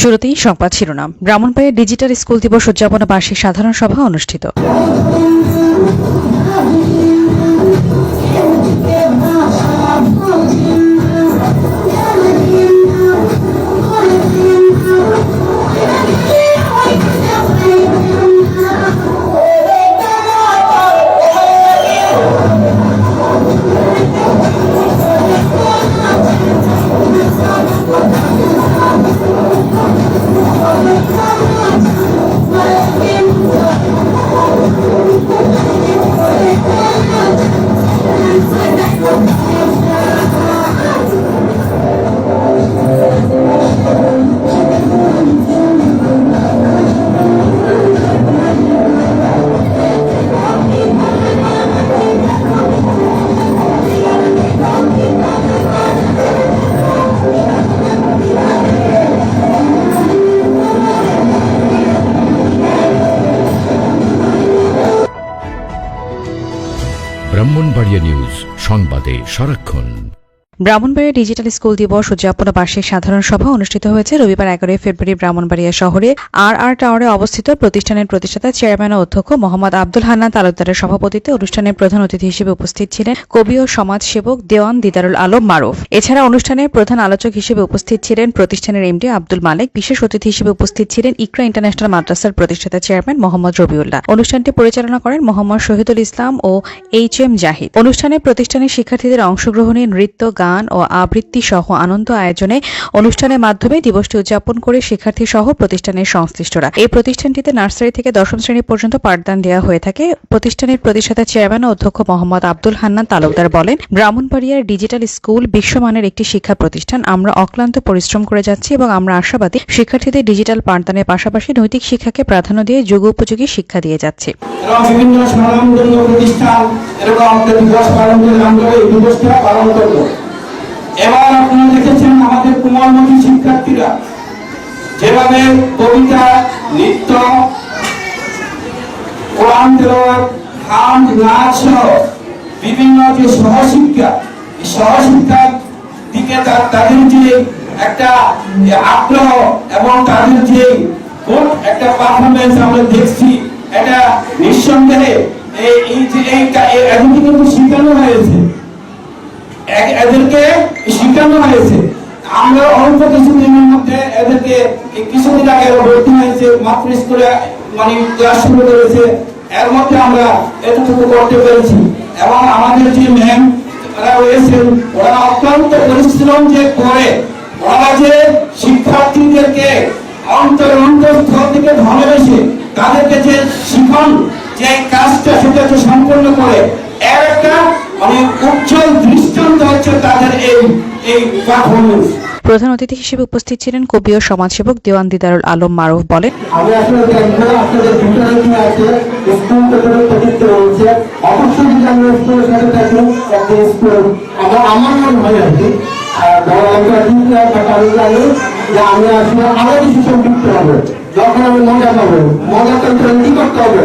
শুরুতেই সংবাদ শিরোনাম। ব্রাহ্মণবাড়িয়া ডিজিটাল স্কুল দিবস উদযাপন বার্ষিক সাধারণ সভা অনুষ্ঠিত। ব্রাহ্মণবাড়িয়া নিউজ সংবাদে সারাক্ষণ। ব্রাহ্মণবাড়িয়া ডিজিটাল স্কুল দিবস উদযাপন বার্ষিক সাধারণ সভা অনুষ্ঠিত হয়েছে রবিবার এগারোই ফেব্রুয়ারি ব্রাহ্মণবাড়িয়া শহরে। আর আর টাওয়ারে অবস্থিত প্রতিষ্ঠানের প্রতিষ্ঠাতা চেয়ারম্যান ও অধ্যক্ষ মোহাম্মদ আব্দুল হান্নান তালুকদারের সভাপতিত্বে অনুষ্ঠানের প্রধান অতিথি হিসেবে উপস্থিত ছিলেন কবি ও সমাজসেবক দেওয়ান দিদারুল আলম মারুফ। এছাড়া অনুষ্ঠানের প্রধান আলোচক হিসেবে উপস্থিত ছিলেন প্রতিষ্ঠানের এমডি আব্দুল মালিক, বিশেষ অতিথি হিসেবে উপস্থিত ছিলেন ইকরা ইন্টারন্যাশনাল মাদ্রাসার প্রতিষ্ঠাতা চেয়ারম্যান মোহাম্মদ রবিউল্লাহ। অনুষ্ঠানটি পরিচালনা করেন মোহাম্মদ শহীদুল ইসলাম ও এইচ এম জাহিদ। অনুষ্ঠানে প্রতিষ্ঠানের শিক্ষার্থীদের অংশগ্রহণে নৃত্য, গান ও আবৃত্তি সহ আনন্দ আয়োজনে অনুষ্ঠানের মাধ্যমে দিবসটি উদযাপন করে শিক্ষার্থী সহ প্রতিষ্ঠানের সংশ্লিষ্টরা। এই প্রতিষ্ঠানটিতে নার্সারি থেকে দশম শ্রেণি পর্যন্ত পাঠদান দেওয়া হয়ে থাকে। প্রতিষ্ঠানের প্রতিষ্ঠাতা চেয়ারম্যান ও অধ্যক্ষ মোহাম্মদ আব্দুল হান্নান তালুকদার বলেন, ব্রাহ্মণবাড়িয়ার ডিজিটাল স্কুল বিশ্বমানের একটি শিক্ষা প্রতিষ্ঠান। আমরা অক্লান্ত পরিশ্রম করে যাচ্ছি এবং আমরা আশাবাদী শিক্ষার্থীদের ডিজিটাল পাঠদানের পাশাপাশি নৈতিক শিক্ষাকে প্রাধান্য দিয়ে যুগ উপযোগী শিক্ষা দিয়ে যাচ্ছে। বিভিন্ন প্রতিষ্ঠান এরকম একটা দিবস পালন করে আমরা এই দিবসটা পালন করব। এবার আপনারা দেখেছেন আমাদের কুমারমতি শিক্ষার্থীরা। যেভাবে কবিতা, নৃত্য, কোরআন গান, নাচ সহ বিভিন্ন যে সহশিক্ষা সহশিক্ষার দিকে তাদের যে একটা আগ্রহ এবং তাদের যে গুড একটা পারফরমেন্স আমরা দেখছি, এটা নিঃসন্দেহে এই যে এই কা- কিন্তু শেখানো হয়েছে। এদেরকে শেখানো হয়েছে। আমরা অল্প কিছুদিনের মধ্যে এদেরকে কিছুদিন আগে ভর্তি হয়েছে, মাত্র স্কুলে মানে ক্লাস শুরু করেছে। এর মধ্যে আমরা এতটুকু করতে পেরেছি। এবং আমাদের যে ম্যাম ওরা অত্যন্ত পরিশ্রম যে করে ওরা যে শিক্ষার্থীদেরকে অন্তর অন্তঃস্থল থেকে ভালোবেসে তাদেরকে যে শিখন, যে কাজটা সেটা যে সম্পন্ন করে, এর একটা উজ্জ্বল দৃষ্টান্ত হচ্ছে তাদের এই এই পারফরমেন্স প্রধান অতিথি হিসেবে উপস্থিত ছিলেন কবি ও সমাজসেবক দেওয়ান দিদারুল আলম মারুফ বলেন আমি আসলে দেখব আপনাদের ভিতরে কি আছে স্কুল থেকে প্রতিষ্ঠা রয়েছে অবশ্যই যদি আমরা স্কুলের সাথে থাকি একটা স্কুল আমার আমার মনে হয় আর কি। আর ধরো আমরা ঠিক বা কারণ জানি যে আমি আসলে আরও বেশি সম্পৃক্ত হবে। যখন আমি মজা পাবো মজা কি করতে হবে?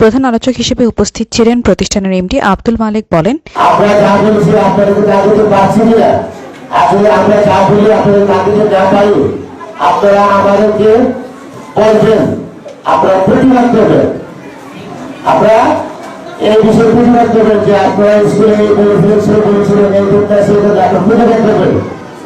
প্রধান আলোচক হিসেবে উপস্থিত ছিলেন প্রতিষ্ঠানের এমডি আব্দুল মালিক বলেন আমরা যা বলছি আপনাদের যা বলতে পারছি না। আসলে আমরা যা বলি আপনাদের কাছে যা পাই। আপনারা আমাদেরকে বলছেন আপনারা প্রতিবাদ করবেন। আপনারা এই বিষয়ে প্রতিবাদ করবেন যে আপনারা স্কুলে এই বলেছিলেন সে বলেছিলেন এই করতে সেটা আপনারা প্রতিবাদ করবেন।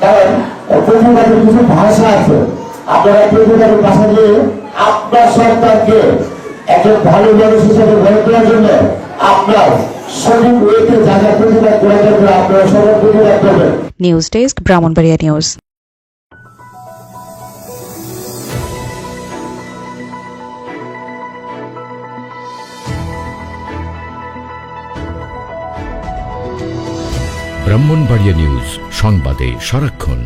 কারণ প্রতিবাদের কিছু ভাষা আছে। আপনারা প্রতিবাদের ভাষা দিয়ে আপনার সরকারকে একজন ভালো মানুষ হিসেবে গড়ে তোলার জন্য আপনার সঠিক ওয়েতে যা যা প্রতিবাদ করা দরকার আপনারা সবাই প্রতিবাদ করবেন। News desk Brahmanbaria news. Brahmanbaria news সংবাদে সারাক্ষণ।